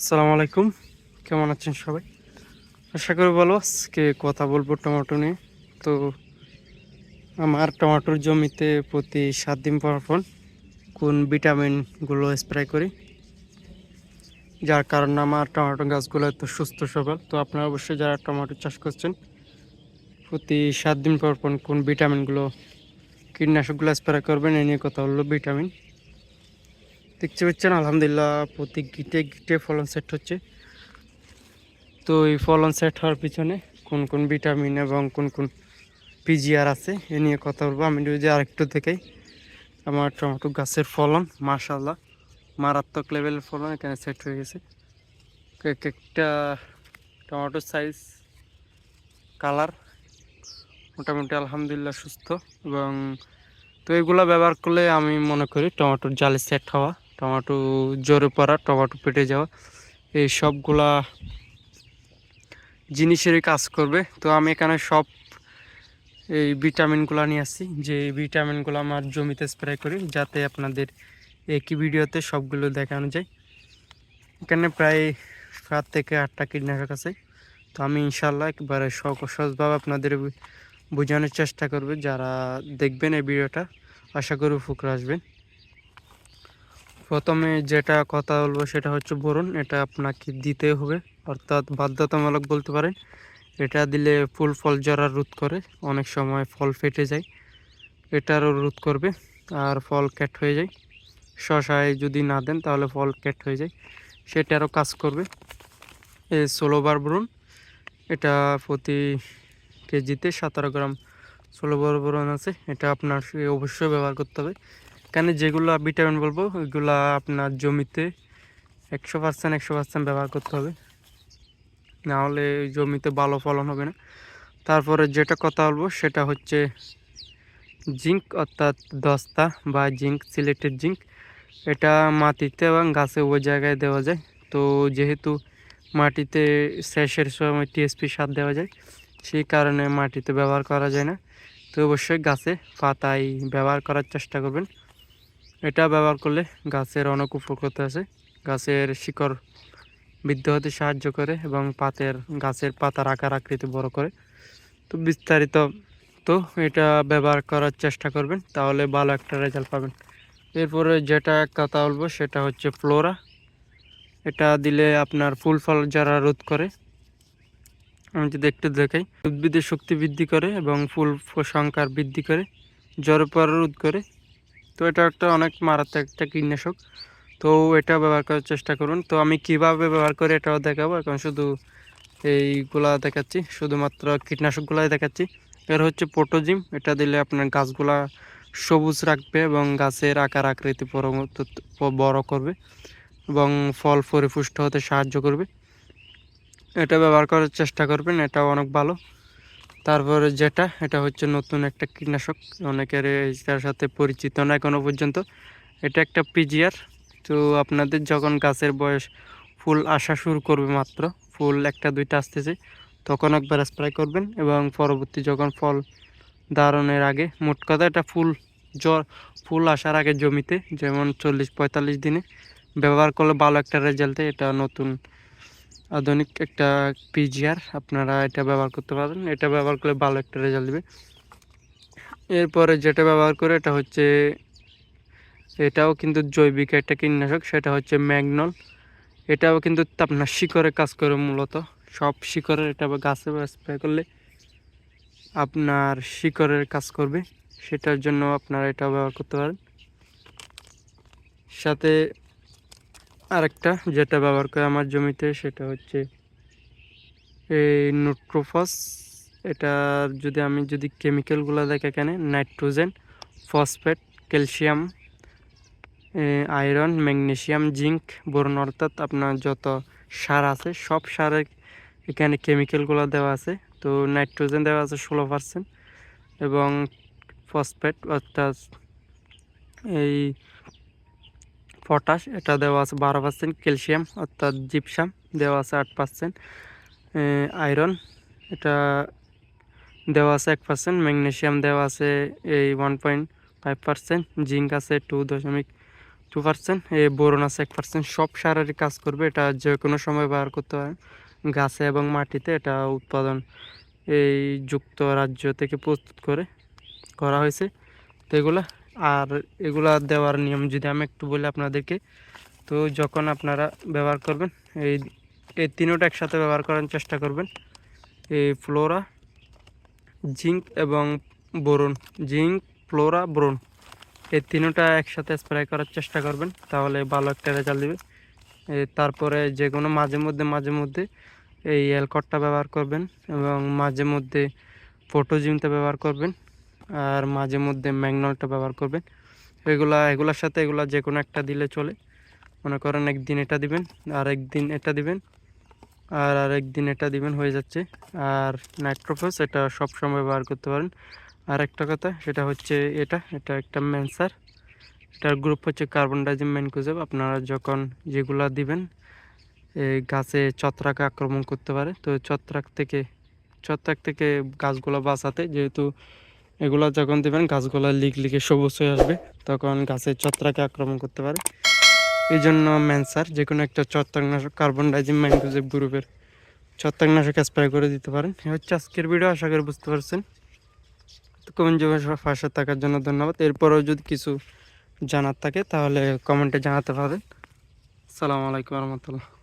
আসসালামু আলাইকুম। কেমন আছেন সবাই? আশা করি বলো আজকে কথা বলব টমেটো নিয়ে। তো আমার টমেটোর জমিতে প্রতি সাত দিন পর পর কোন ভিটামিনগুলো স্প্রে করি। যার কারণে আমার টমেটো গাছগুলো এত সুস্থ সবল। তো আপনারা অবশ্যই যারা টমেটো চাষ করছেন, প্রতি সাত দিন পর পর কোন ভিটামিনগুলো কীটনাশকগুলো স্প্রে করবেন, এ নিয়ে কথা হলো ভিটামিন। দেখতে পাচ্ছেন, আলহামদুলিল্লাহ, প্রতি গিটে গিটে ফলন সেট হচ্ছে। তো এই ফলন সেট হওয়ার পিছনে কোন কোন ভিটামিন এবং কোন কোন পিজিআর আছে, এ নিয়ে কথা বলব। আমি যদি আরেকটু দেখাই, আমার টমেটো গাছের ফলন মাশাল্লাহ মারাত্মক লেভেলের ফলন এখানে সেট হয়ে গেছে। এক একটা টমেটোর সাইজ কালার মোটামুটি আলহামদুলিল্লাহ সুস্থ এবং তো এগুলো ব্যবহার করলে আমি মনে করি টমেটোর জালে সেট হওয়া টমেটো জোরে পড়া, টমেটো পেটে যাওয়া, এই সবগুলা জিনিসেরই কাজ করবে। তো আমি এখানে সব এই ভিটামিনগুলো নিয়ে আসছি। যে ভিটামিনগুলো আমার জমিতে স্প্রে করি, যাতে আপনাদের একই ভিডিওতে সবগুলো দেখানো যায়। এখানে প্রায় সাত থেকে আটটা কীটনাশক আছে। তো আমি ইনশাল্লাহ একবারে সহজভাবে আপনাদের বোঝানোর চেষ্টা করবে, যারা দেখবেন এই ভিডিওটা, আশা করি উপকার আসবেন প্রথমে যেটা কথা বলব সেটা হচ্ছে বরুণ, এটা আপনাকে দিতে হবে, অর্থাৎ বাধ্যতামূলক বলতে পারেন। এটা দিলে ফুল ফল জরা রোধ করে, অনেক সময় ফল ফেটে যায়, এটারও রোধ করবে আর ফল ক্যাট হয়ে যায়। শশায় যদি না দেন তাহলে ফল ক্যাট হয়ে যায়, সেটারও কাজ করবে। এই ষোলোবার বরুণ, এটা প্রতি কেজিতে সতেরো গ্রাম ষোলো বড় বরণ আছে, এটা আপনার অবশ্যই ব্যবহার করতে হবে। এখানে যেগুলো ভিটামিন বলব, ওইগুলো আপনার জমিতে একশো পার্সেন্ট একশো পার্সেন্ট ব্যবহার করতে হবে। নাহলে জমিতে ভালো ফলন হবে না। তারপরে যেটা কথা বলব, সেটা হচ্ছে জিঙ্ক অর্থাৎ দস্তা বা জিঙ্ক সিলেটেড জিঙ্ক। এটা মাটিতে এবং গাছে ওই জায়গায় দেওয়া যায়। তো যেহেতু মাটিতে শেষের সময় টিএসপি সার দেওয়া যায়, সেই কারণে মাটিতে ব্যবহার করা যায় না। তো অবশ্যই গাছে পাতায় ব্যবহার করার চেষ্টা করবেন। এটা ব্যবহার করলে গাছের অনেক উপকৃত আছে। গাছের শিকড় বৃদ্ধি হতে সাহায্য করে এবং পাতের, গাছের পাতার আকার আকৃতি বড় করে। তো বিস্তারিত তো এটা ব্যবহার করার চেষ্টা করবেন, তাহলে ভালো একটা রেজাল্ট পাবেন। এরপরে যেটা কথা বলব, সেটা হচ্ছে ফ্লোরা। এটা দিলে আপনার ফুল ফল যারা রোধ করে, আমি যদি একটু দেখাই, উদ্ভিদের শক্তি বৃদ্ধি করে এবং ফুল সংখ্যার বৃদ্ধি করে জ্বর রোধ করে তো এটা একটা অনেক মারাত্মক একটা কীটনাশক। তো এটা ব্যবহার করার চেষ্টা করুন। তো আমি কীভাবে ব্যবহার করি এটাও দেখাবো। এখন শুধু এইগুলা দেখাচ্ছি। শুধুমাত্র কীটনাশকগুলাই দেখাচ্ছি। এর হচ্ছে পোটোজিম। এটা দিলে আপনার গাছগুলা সবুজ রাখবে এবং গাছের আকার আকৃতি বড় করবে এবং ফল পরিপুষ্ট হতে সাহায্য করবে। এটা ব্যবহার করার চেষ্টা করবেন। এটা অনেক ভালো। তারপরে যেটা, এটা হচ্ছে নতুন একটা কীটনাশক। অনেকের এটার সাথে পরিচিত না এখনও পর্যন্ত। এটা একটা পিজিআর। তো আপনাদের যখন গাছের বয়স ফুল আসা শুরু করবে মাত্র, ফুল একটা দুইটা আসতেছে, তখন একবার স্প্রে করবেন এবং পরবর্তী যখন ফল দাঁড়ানোর আগে, মোট কথা এটা ফুল জ্বর, ফুল আসার আগে জমিতে, যেমন চল্লিশ পঁয়তাল্লিশ দিনে, ব্যবহার করলে ভালো একটা রেজাল্ট এটা নতুন আধুনিক একটা পিজিআর আপনারা এটা ব্যবহার করতে পারেন এটা ব্যবহার করলে ভালো একটা রেজাল্ট দেবে। এরপরে যেটা ব্যবহার করে, এটা হচ্ছে, এটাও কিন্তু জৈবিক একটা কীটনাশক, সেটা হচ্ছে ম্যাগনল। এটাও কিন্তু আপনার শিকড়ে কাজ করে মূলত। সব শিকড়ের এটা গাছে স্প্রে করলে আপনার শিকড়ের কাজ করবে। সেটার জন্য আপনারা এটাও ব্যবহার করতে পারেন। সাথে আরেকটা যেটা ব্যবহার করে আমার জমিতে, সেটা হচ্ছে এই নিউট্রোফস এটা যদি আমি, যদি কেমিক্যালগুলো দেখে এখানে nitrogen phosphate calcium iron magnesium zinc boron অর্থাৎ আপনার যত সার আছে, সব সারের এখানে কেমিক্যালগুলো দেওয়া আছে। তো নাইট্রোজেন দেওয়া আছে ষোলো পার্সেন্ট এবং ফসফেট অর্থাৎ এই পটাশ, এটা দেওয়া আছে বারো পার্সেন্ট ক্যালসিয়াম, অর্থাৎ জিপসাম, দেওয়া আছে আট পার্সেন্ট আয়রন, এটা দেওয়া আছে এক পার্সেন্ট ম্যাগনেশিয়াম দেওয়া আছে এই one point five percent, zinc আছে টু দশমিক টু পার্সেন্ট, এ, বোরন আছে এক পার্সেন্ট সব সারেরই কাজ করবে, এটা যে কোনো সময় ব্যবহার করতে হয় গাছে এবং মাটিতে এটা উৎপাদন এই যুক্তরাজ্য থেকে প্রস্তুত করে করা হয়েছে। তো এগুলা আর এগুলা দেওয়ার নিয়ম যদি আমি একটু বলি আপনাদেরকে, তো যখন আপনারা ব্যবহার করবেন, এই এই তিনোটা একসাথে ব্যবহার করার চেষ্টা করবেন। এই ফ্লোরা, জিঙ্ক এবং বোরন, জিঙ্ক, ফ্লোরা, বোরন, এই তিনোটা একসাথে স্প্রে করার চেষ্টা করবেন, তাহলে ভালো একটা রেজাল্ট দেবে। তারপরে যে কোনো মাঝে মধ্যে মাঝে মধ্যে এই অ্যালকটটা ব্যবহার করবেন এবং মাঝে মধ্যে ফটোজিমটা ব্যবহার করবেন। আর মাঝে মধ্যে ম্যাগনলটা ব্যবহার করবেন। এগুলা, এগুলার সাথে এগুলা যে কোনো একটা দিলে চলে। মনে করেন একদিন এটা দিবেন, আর একদিন এটা দিবেন, আর আরেক দিন এটা দিবেন, হয়ে যাচ্ছে। আর নাইট্রোফোস এটা সব সময় ব্যবহার করতে পারেন। আর একটা কথা, সেটা হচ্ছে এটা এটা একটা ম্যানসার এটার গ্রুপ হচ্ছে কার্বন ডাইজিম ম্যানকুজেব আপনারা যখন যেগুলা দিবেন এই গাছে ছত্রাক আক্রমণ করতে পারে। তো ছত্রাক থেকে ছত্রাক থেকে গাছগুলো বাঁচাতে যেহেতু এগুলো যখন দেবেন, গাছগুলো লিক লিকে সবুজ হয়ে আসবে, তখন গাছের ছত্রাকে আক্রমণ করতে পারে। এই জন্য ম্যানসার যে কোনো একটা ছত্রাকনাশক কার্বন ডাইজিম ম্যানকুজেব গ্রুপের ছত্রাকনাশক স্প্রে করে দিতে পারেন। এ হচ্ছে আজকের ভিডিও, আশা করি বুঝতে পারছেন। কমেন্ট পাশে থাকার জন্য ধন্যবাদ। এরপরেও যদি কিছু জানার থাকে, তাহলে কমেন্টে জানাতে পারেন। সালামু আলাইকুম রহমতুল্লাহ।